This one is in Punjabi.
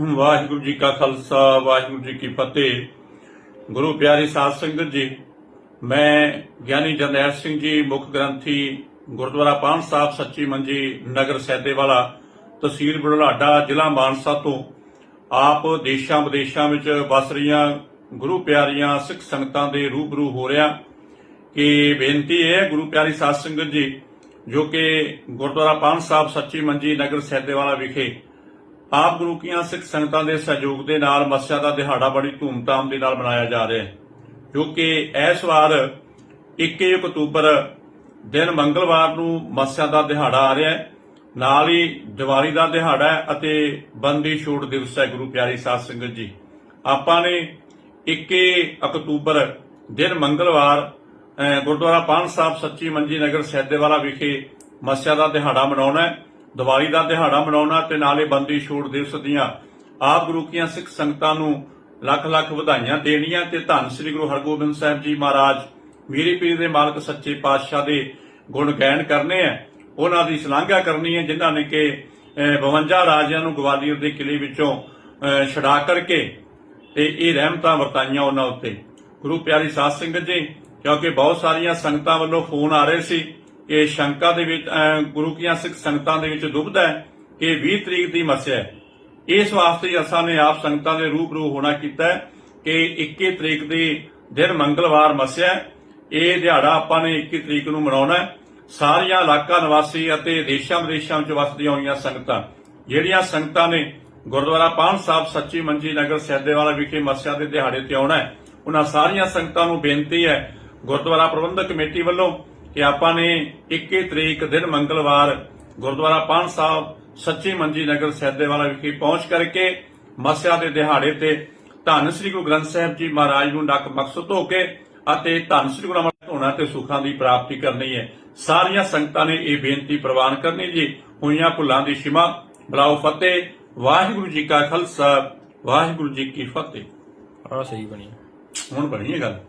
ਵਾਹਿਗੁਰੂ ਜੀ ਕਾ ਖਾਲਸਾ, ਵਾਹਿਗੁਰੂ ਜੀ ਕੀ ਫਤਿਹ। ਗੁਰੂ ਪਿਆਰੀ ਸਾਧ ਸੰਗਤ ਜੀ, ਮੈਂ ਗਿਆਨੀ ਜਰਨੈਲ ਸਿੰਘ ਜੀ, ਮੁੱਖ ਗ੍ਰੰਥੀ ਗੁਰਦੁਆਰਾ ਪਾਨ ਸਾਹਿਬ ਸੱਚੀ ਮੰਜੀ ਨਗਰ ਸੈਦੇਵਾਲਾ, ਤਹਿਸੀਲ ਬੜਲਾਡਾ ਜ਼ਿਲ੍ਹਾ ਮਾਨਸਾ ਤੋਂ ਆਪ ਦੇਸ਼ਾਂ ਵਿਦੇਸ਼ਾਂ ਵਿੱਚ ਵਸ ਰਹੀਆਂ ਗੁਰੂ ਪਿਆਰੀਆਂ ਸਿੱਖ ਸੰਗਤਾਂ ਦੇ ਰੂਬਰੂ ਹੋ ਰਿਹਾ ਕਿ ਬੇਨਤੀ ਹੈ ਗੁਰੂ ਪਿਆਰੀ ਸਾਧ ਸੰਗਤ ਜੀ, ਜੋ ਕਿ ਗੁਰਦੁਆਰਾ ਪਾਨ ਸਾਹਿਬ ਸੱਚੀ ਮੰਜੀ ਨਗਰ ਸੈਦੇਵਾਲਾ ਵਿਖੇ ਆਪ ਗੁਰੂ ਕੀਆਂ ਸਿੱਖ ਸੰਗਤਾਂ ਦੇ ਸਹਿਯੋਗ ਦੇ ਨਾਲ ਮੱਸਿਆ ਦਾ ਦਿਹਾੜਾ ਬੜੀ ਧੂਮਧਾਮ ਦੇ ਨਾਲ ਮਨਾਇਆ ਜਾ ਰਿਹਾ ਹੈ। ਜੋ ਕਿ ਇਸ ਵਾਰ 21 ਅਕਤੂਬਰ ਦਿਨ ਮੰਗਲਵਾਰ ਨੂੰ ਮੱਸਿਆ ਦਾ ਦਿਹਾੜਾ ਆ ਰਿਹਾ ਹੈ। ਨਾਲ ਹੀ ਦੀਵਾਲੀ ਦਾ ਦਿਹਾੜਾ ਹੈ ਅਤੇ ਬੰਦੀ ਛੋੜ ਦਿਵਸ ਹੈ ਗੁਰੂ ਪਿਆਰੀ ਸਾਧ ਸੰਗਤ ਜੀ। ਆਪਾਂ ਨੇ 21 ਅਕਤੂਬਰ ਦਿਨ ਮੰਗਲਵਾਰ ਗੁਰਦੁਆਰਾ ਪਾਨ ਸਾਹਿਬ ਸੱਚੀ ਮੰਜੀ ਨਗਰ ਸੈਦੇਵਾਲਾ ਵਿਖੇ ਮੱਸਿਆ ਦਾ ਦਿਹਾੜਾ ਮਨਾਉਣਾ ਹੈ। ਦੀਵਾਲੀ ਦਾ ਦਿਹਾੜਾ ਮਨਾਉਣਾ ਤੇ ਨਾਲੇ ਬੰਦੀ ਛੋੜ ਦਿਵਸ ਦੀਆਂ ਆਪ ਗੁਰੂ ਕੀਆਂ ਸਿੱਖ ਸੰਗਤਾਂ ਨੂੰ ਲੱਖ ਲੱਖ ਵਧਾਈਆਂ ਦੇਣੀਆਂ ਤੇ ਧੰਨ ਸ੍ਰੀ ਗੁਰੂ ਹਰਗੋਬਿੰਦ ਸਾਹਿਬ ਜੀ ਮਹਾਰਾਜ ਮੀਰੀ ਪੀਰ ਦੇ ਮਾਲਕ ਸੱਚੇ ਪਾਤਸ਼ਾਹ ਦੇ ਗੁਣ ਗਾਇਨ ਕਰਨੇ ਆ। ਉਹਨਾਂ ਦੀ ਸ਼ਲਾਘਾ ਕਰਨੀ ਹੈ ਜਿਨ੍ਹਾਂ ਨੇ ਕਿ ਅਹ, 52 ਰਾਜਿਆਂ ਨੂੰ ਗਵਾਲੀਅਰ ਦੇ ਕਿਲੇ ਵਿੱਚੋਂ ਛਡਾ ਕਰਕੇ ਤੇ ਇਹ ਰਹਿਮਤਾਂ ਵਰਤਾਈਆਂ ਉਹਨਾਂ ਉੱਤੇ। ਗੁਰੂ ਪਿਆਰੀ ਸਾਧ ਸੰਗਤ ਜੀ ਕਿਉਂਕਿ ਬਹੁਤ ਸਾਰੀਆਂ ਸੰਗਤਾਂ ਵੱਲੋਂ ਫੋਨ ਆ ਰਹੇ ਸੀ ਇਹ ਸ਼ੰਕਾ ਦੇ ਵਿੱਚ ਅਹ, ਗੁਰੂ ਕੀਆਂ ਸਿੱਖ ਸੰਗਤਾਂ ਦੇ ਵਿੱਚ ਦੁਬਦਾ ਹੈ ਕਿ 20 ਤਰੀਕ ਦੀ ਮੱਸਿਆ ਹੈ। ਇਸ ਵਾਸਤੇ ਅਸਾਂ ਨੇ ਆਪ ਸੰਗਤਾਂ ਦੇ ਰੂਬਰੂ ਹੋਣਾ ਕੀਤਾ ਹੈ ਕਿ 21 ਤਰੀਕ ਦੀ ਦਿਨ ਮੰਗਲਵਾਰ ਮੱਸਿਆ ਇਹ ਦਿਹਾੜਾ ਆਪਾਂ ਨੇ 21 ਤਰੀਕ ਨੂੰ ਮਨਾਉਣਾ ਹੈ। ਸਾਰੀਆਂ ਇਲਾਕਾ ਨਿਵਾਸੀ ਅਤੇ ਦੇਸ਼ਾਂ ਵਿਦੇਸ਼ਾਂ ਵਿੱਚ ਵਸਦੀਆਂ ਹੋਈਆਂ ਸੰਗਤਾਂ ਜਿਹੜੀਆਂ ਸੰਗਤਾਂ ਨੇ ਗੁਰਦੁਆਰਾ ਪਾਨ ਸਾਹਿਬ ਸੱਚੀ ਮੰਜੀ ਨਗਰ ਸੈਦੇਵਾਲਾ ਵਿਖੇ ਮੱਸਿਆ ਦੇ ਦਿਹਾੜੇ ਤੇ ਆਉਣਾ ਹੈ ਉਹਨਾਂ ਸਾਰੀਆਂ ਸੰਗਤਾਂ ਨੂੰ ਬੇਨਤੀ ਹੈ ਗੁਰਦੁਆਰਾ ਪ੍ਰਬੰਧਕ ਕਮੇਟੀ ਵੱਲੋਂ ਕਿ ਆਪਾਂ ਨੇ 21 ਤਰੀਕ ਦਿਨ ਮੰਗਲਵਾਰ ਗੁਰਦੁਆਰਾ ਪਾਨ ਸਾਹਿਬ ਸੱਚੀ ਮੰਜੀ ਨਗਰ ਸੈਦੇਵਾਲਾ ਵਿਖੇ ਪਹੁੰਚ ਕਰਕੇ ਮੱਸਿਆ ਦੇ ਦਿਹਾੜੇ ਤੇ ਧੰਨ ਸ੍ਰੀ ਗੁਰੂ ਗ੍ਰੰਥ ਸਾਹਿਬ ਜੀ ਮਹਾਰਾਜ ਨੂੰ ਨੱਕ ਮਕਸਦ ਹੋ ਕੇ ਅਤੇ ਧੰਨ ਸ੍ਰੀ ਗੁਰੂ ਅਮਰਨਾਥ ਹੋਣਾ ਤੇ ਸੁੱਖਾਂ ਦੀ ਪ੍ਰਾਪਤੀ ਕਰਨੀ ਹੈ। ਸਾਰੀਆਂ ਸੰਗਤਾਂ ਨੇ ਇਹ ਬੇਨਤੀ ਪ੍ਰਵਾਨ ਕਰਨੀ ਜੀ। ਹੋਈਆਂ ਭੁੱਲਾਂ ਦੀ ਸ਼ਿਮਾ ਬਲਾਉ ਫਤਿਹ। ਵਾਹਿਗੁਰੂ ਜੀ ਕਾ ਖਾਲਸਾ ਵਾਹਿਗੁਰੂ ਜੀ ਕੀ ਫਤਿਹ। ਆ ਸਹੀ ਬਣੀ। ਹੁਣ ਬਣੀ ਹੈ ਗੱਲ?